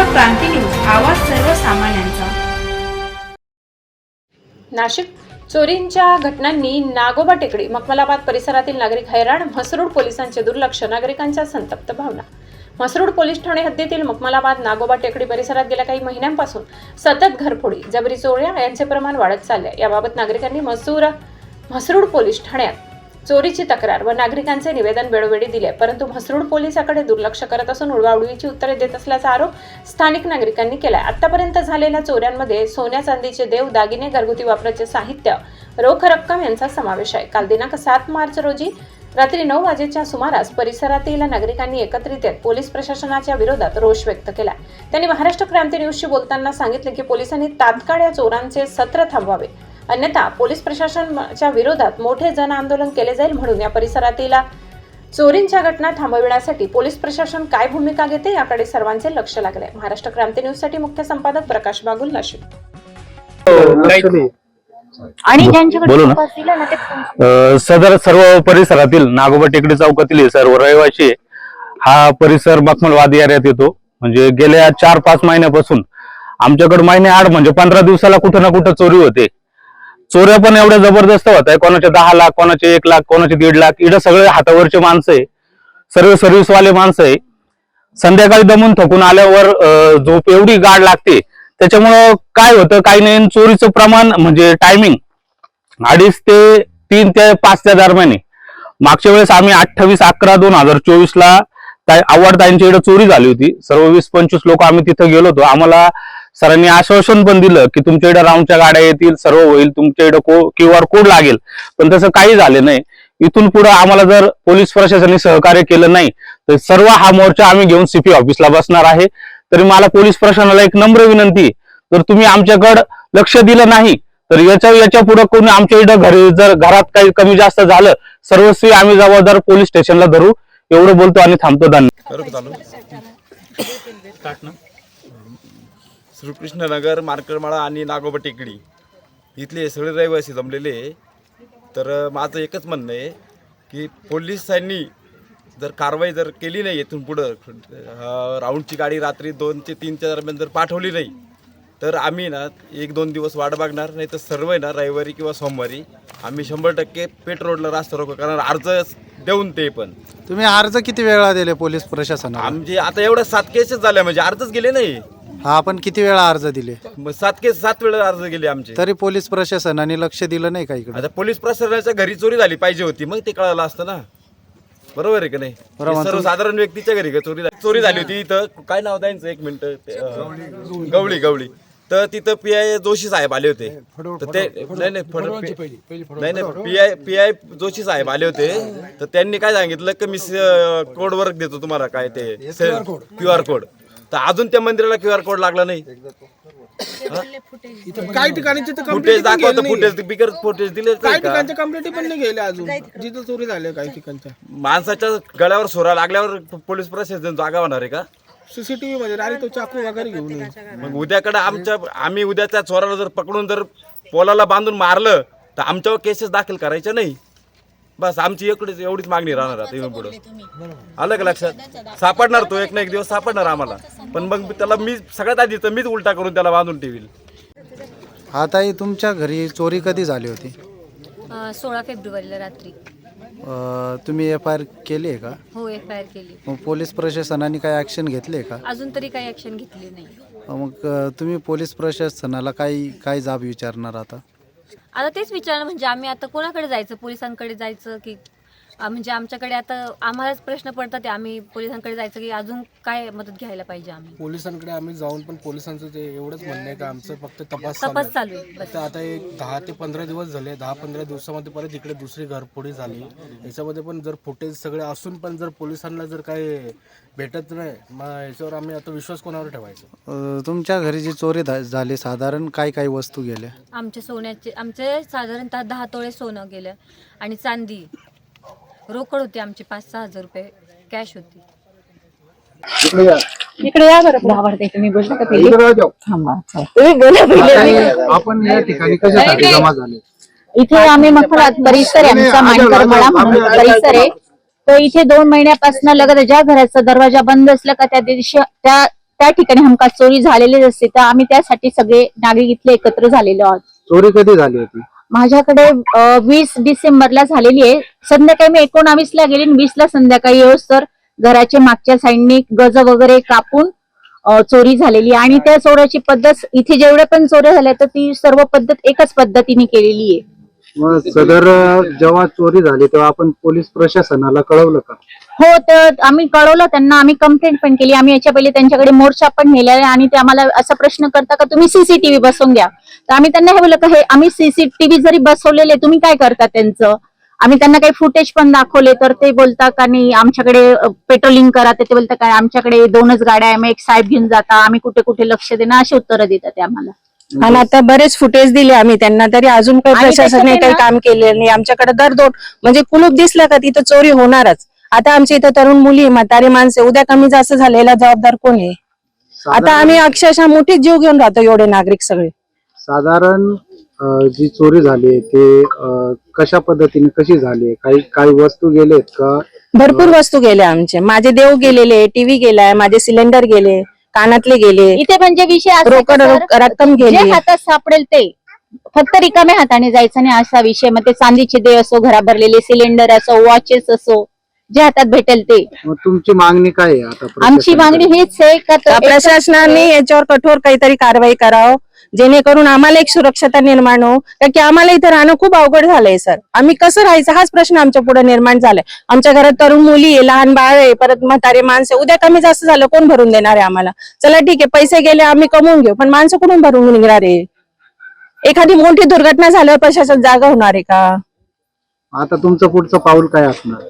महाराष्ट्र क्रांती news आवाज सर्वसामान्यांचा. नाशिक चोरींच्या घटनांनी नागोबा टेकडी मकमलाबाद परिसरातील नागरिक हैराण म्हसरूड पोलिसांचे दुर्लक्ष नागरिकांच्या संतप्त भावना. म्हसरूड पोलीस ठाणे हद्दीतील मखमलाबाद नागोबा टेकडी परिसरात गेल्या काही महिन्यांपासून सतत घरफोडी जबरी चोऱ्या यांचे प्रमाण वाढत चालले याबाबत नागरिकांनी मसूर म्हसरूड पोलीस ठाण्यात चोरीची तक्रार व नागरिकांचे निवेदन वेळोवेळी दिले परंतु म्हसरूड पोलिसाकडे दुर्लक्ष करत असून उडवाउडवीची उत्तरे देत असल्याचा आरोप स्थानिक नागरिकांनी केला आतापर्यंत झालेल्या चोऱ्यांमध्ये सोन्या चांदीचे देव दागिने घरगुती वापराचे साहित्य रोख रक्कम यांचा समावेश आहे. काल दिनांक सात मार्च रोजी रात्री नऊ वाजेच्या सुमारास परिसरातील नागरिकांनी एकत्रित येत पोलीस प्रशासनाच्या विरोधात रोष व्यक्त केला त्यांनी महाराष्ट्र क्रांती न्यूजशी बोलताना सांगितले की पोलिसांनी तात्काळ या चोरांचे सत्र थांबवावे. अन्यथा पोलीस प्रशासनाच्या विरोधात मोठे जन आंदोलन केले जाईल म्हणून या परिसरातील चोरींच्या घटना थांबविण्यासाठी पोलीस प्रशासन काय भूमिका घेते याकडे सर्वांचे लक्ष लागले. महाराष्ट्र क्रांती न्यूजसाठी मुख्य संपादक प्रकाश बागुल नाशिक. आणि ज्यांच्याकडे सदर सर्व परिसरातील नागोबा टेकडी चौकातील सर्व रहिवासी हा परिसर मखमलवादी एरियात येतो. म्हणजे गेल्या चार पाच महिन्यापासून आमच्याकडे महिने आड म्हणजे पंधरा दिवसाला कुठं ना कुठं चोरी होते. चोऱ्या पण एवढ्या जबरदस्त होत आहे कोणाचे दहा लाख कोणाचे एक लाख कोणाचे दीड लाख. इकडं सगळे हातावरचे माणसं आहे. सर्व सर्व्हिसवाले माणसं आहे. संध्याकाळी दमून थकून आल्यावर झोप एवढी गाढ लागते. त्याच्यामुळं काय होतं काही नाही. चोरीचं प्रमाण म्हणजे टायमिंग अडीच ते तीन ते पाचच्या दरम्यान मागच्या वेळेस आम्ही अठ्ठावीस अकरा दोन हजार चोवीस ला ताई- इकडे चोरी झाली होती. सर्व वीस पंचवीस लोक आम्ही तिथं गेलो होतो. आम्हाला सरांनी आश्वासन पण दिलं की तुमच्या इकडे राऊंडच्या गाड्या येतील सर्व होईल तुमच्या इकडे क्यू आर कोड लागेल. पण तसं काही झालं नाही. इथून पुढे आम्हाला जर पोलीस प्रशासनाने सहकार्य केलं नाही तर सर्व हा मोर्चा आम्ही घेऊन सीपी ऑफिसला बसणार आहे. तरी मला पोलीस प्रशासनाला एक नम्र विनंती. तर तुम्ही आमच्याकडे लक्ष दिलं नाही तर याच्या याच्यापुढे कोणी आमच्या इथं घरी जर घरात काही कमी जास्त झालं सर्वस्वी आम्ही जबाबदार पोलीस स्टेशनला धरू. एवढं बोलतो आणि थांबतो. धन्यवाद. करू का चालू? श्रीकृष्णनगर मार्कडमाळा आणि नागोबा टेकडी इथले सगळे रहिवासी जमलेले. तर माझं एकच म्हणणं आहे की पोलिसांनी जर कारवाई जर केली नाही इथून पुढं राऊंडची गाडी रात्री दोन ते तीनच्या दरम्यान जर पाठवली नाही तर आम्ही ना एक दोन दिवस वाट बघणार नाही तर सर्व आहे ना रविवारी किंवा सोमवारी आम्ही शंभर टक्के पेट रोडला रास्ता रोको करणार अर्ज देऊन ते पण. तुम्ही अर्ज किती वेळा दिले पोलीस प्रशासनाला? आमचे आता एवढ्या सात केसेस झाल्या म्हणजे अर्जच गेले नाही. हा आपण किती वेळा अर्ज दिले? मग सात केस सात वेळा अर्ज गेले आमचे. तरी पोलीस प्रशासनाने लक्ष दिलं नाही का इकडे? आता पोलीस प्रशासनाच्या घरी चोरी झाली पाहिजे होती मग ते कळालं असतं ना. बरोबर आहे का नाही? बरोबर. हे सर्वसाधारण व्यक्तीच्या घरी का चोरी झाली? चोरी झाली होती इथं. काय नाव त्यांचं? एक मिनिट. गवळी गवळी. तर तिथं पी आय जोशी साहेब आले होते. तर ते नाही नाही फड- नाही नाही P I P I Joshi साहेब आले होते. तर त्यांनी काय सांगितलं? की मी कोड वर्क देतो तुम्हाला काय ते क्यू आर कोड तर अजून त्या मंदिराला क्यू आर कोड लागला नाही. काही ठिकाणी फुटेज कंप्लेंट दाखवतो फुटेज बिगर फुटेज दिले काही ठिकाणच्या कंप्लेंट पण नाही गेल्या अजून. जिथं चोरी झाल्या काही ठिकाणच्या. माणसाच्या गळ्यावर सोरा लागल्यावर पोलीस प्रशासन जागा होणार आहे का? सीसीटीव्ही मध्ये आणि तो चाकू वगैरे घेऊन ये. मग उद्याकडे आमच्या आम्ही उद्या त्या चोराला जर पकडून जर पोलाला बांधून मारलं तर आमच्यावर केसेस दाखल करायच्या नाही. बस आमची एवढीच एवढीच मागणी राहणार आता इथून पुढं. आलं का लक्षात? सापडणार तो एक ना एक दिवस सापडणार आम्हाला. पण मग त्याला मी सगळ्यात आधी तर मीच उलटा करून त्याला बांधून ठेवील. हा ताई तुमच्या घरी चोरी कधी झाली होती? सोळा फेब्रुवारीला रात्री. अं, तुम्ही एफ आय आर केली आहे का? हो एफ आय आर केली. मग पोलीस प्रशासनाने काही ऍक्शन घेतली का? अजून तरी काही ऍक्शन घेतली नाही. मग अं, तुम्ही पोलीस प्रशासनाला काही काय जाब विचारणार आता? आता तेच विचारणं म्हणजे आम्ही आता कोणाकडे जायचं? पोलिसांकडे जायचं की म्हणजे आमच्याकडे आता आम्हालाच प्रश्न पडतात ते आम्ही पोलिसांकडे जायचं की अजून काय मदत घ्यायला पाहिजे आम्ही? पोलिसांकडे आम्ही जाऊन पण पोलिसांचं ते एवढंच म्हणणं आहे का आमचं फक्त तपास चालू तपास आहे. चालू आहे बस. तर आता एक दहा ते पंधरा दिवस झाले दहा पंधरा दिवसामध्ये परत इकडे दुसरी घरफोडी झाली. याच्यामध्ये पण जर फुटेज सगळे असून पण जर पोलिसांना जर काही भेटत नाही मग याच्यावर आम्ही आता विश्वास कोणावर ठेवायचा? अं, तुमच्या घरी जी चोरी धा- झाली साधारण काय काय वस्तू गेल्या? आमच्या सोन्याचे आमचे साधारणतः दहा तोळे सोनं गेलं आणि चांदी. रोकड होती आमची पाच सहा हजार रुपये कॅश होती. इकडे या. बरं आवडते तुम्ही बोलता का पहिले थांबा चला. तुम्ही बोला पहिले. आपण या ठिकाणी कशासाठी जमा झाले? इथे आम्ही मखरात परिसर आहे आमचा म्हणून परिसर आहे. तो इथे दोन महिन्यापासून लगत ज्या घराचा दरवाजा बंद असला का त्या दिवशी त्या त्या ठिकाणी हमखास चोरी झालेली असते. तर आम्ही त्यासाठी सगळे नागरिक इथले एकत्र झालेलो आहोत. चोरी कधी झाली होती? माझ्याकडे वीस डिसेंबरला झालेली आहे. संध्याकाळी मी एकोणावीस ला गेली वीस ला संध्याकाळी येऊस तर घराच्या मागच्या साईडने गज वगैरे कापून चोरी झालेली आणि त्या चोराची पद्धत इथे जेवढ्या पण चोऱ्या झाल्या तर ती सर्व पद्धत एकच पद्धतीने केलेली आहे. मग सदर जेव्हा चोरी झाली तेव्हा आपण पोलीस प्रशासनाला कळवलं का? हो तर आम्ही कळवलं त्यांना. आम्ही कंप्लेंट पण केली. आम्ही याच्या पहिले त्यांच्याकडे मोर्चा पण नेला आणि ते आम्हाला असा प्रश्न करता का तुम्ही सीसीटीव्ही बसवून घ्या. तर आम्ही त्यांना हे बोललं का हे आम्ही सीसीटीव्ही जरी बसवलेले तुम्ही काय करता त्यांचं? आम्ही त्यांना काही फुटेज पण दाखवले तर ते बोलता का नाही आमच्याकडे पेट्रोलिंग करा. तर ते बोलता काय आमच्याकडे दोनच गाड्या आहे मग एक साहेब घेऊन जाता. आम्ही कुठे कुठे लक्ष देणार? अशी उत्तरं देतात ते आम्हाला. आणि आता बरेच फुटेज दिले आम्ही. त्यांना तरी अजून काही प्रशासनाने काही काम केलेलं नाही. आमच्याकडे दर दोन म्हणजे कुलूप दिसलं का तिथं चोरी होणारच. आता आमच्या इथं तरुण मुली म्हातारी माणसे. उद्या कमी जास्त झालेला जबाबदार कोण आहे? आता आम्ही अक्षरशः मोठीच जीव घेऊन राहतो एवढे नागरिक सगळे. साधारण अ, जी चोरी झाली ते अ, कशा पद्धतीने कशी झाली काही काही वस्तू गेलेत का? भरपूर वस्तू गेल्या आमचे. माझे देव गेलेले टीव्ही गेलाय माझे सिलेंडर गेले. कानातले गेले इथे म्हणजे विषय असा रोकड सर, रक्कम जे गेली. हातात सापडेल ते. फक्त रिकाम्या हाताने जायचं नाही असा विषय. मग ते चांदीचे दे असो घरा भरलेले सिलेंडर असो वॉचेस असो जे हातात भेटेल ते. मग तुमची मागणी काय आहे आता आमची प्रशासनाकडे? मागणी हीच आहे का तो प्रशासनाने याच्यावर कठोर काहीतरी कारवाई करावं. जेणेकरून आम्हाला एक सुरक्षता निर्माण हो कारण की आम्हाला इथे राहणं खूप अवघड झालंय सर. आम्ही कसं राहायचं हाच प्रश्न आमच्या पुढे निर्माण झालाय. आमच्या घरात तरुण मुली आहे लहान बाळ आहे परत म्हातारे माणसं उद्या कमी जास्त झालं कोण भरून देणार आहे आम्हाला? चला ठीक आहे पैसे गेले आम्ही कमवून घेऊ. पण माणसं कुठून भरून निघणार आहे? एखादी मोठी दुर्घटना झाल्यावर प्रशासन जागा होणार आहे का? आता तुमचं पुढचं पाऊल काय असणार?